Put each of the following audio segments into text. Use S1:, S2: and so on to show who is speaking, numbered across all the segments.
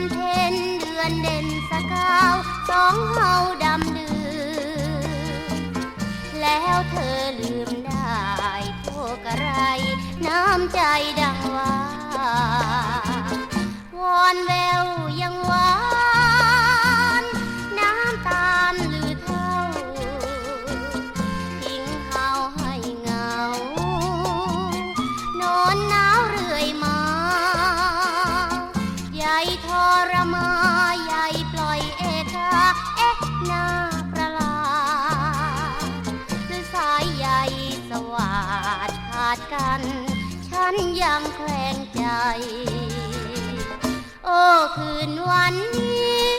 S1: วันเพ็ญเดือนเด่นสกาวสองเฮาดำดือแล้วเธอลืมได้โทษกอะไร น้ำใจดังว่าวอนแวาดกัน ฉันยังแคลงใจ โอ้คืนวันนี้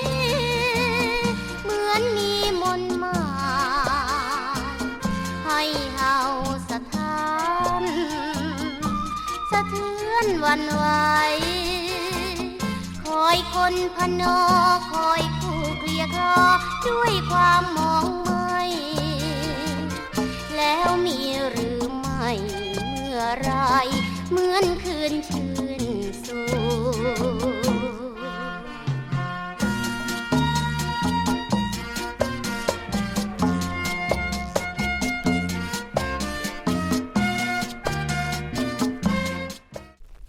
S1: เหมือนมีมนต์มา ให้เฮาสะท้านสะเทือนวันไหวคอยคนพนอคอยคู่เคลียร์คอด้วยความมอง อไม่เมื่อไร เหมือนคืนชื่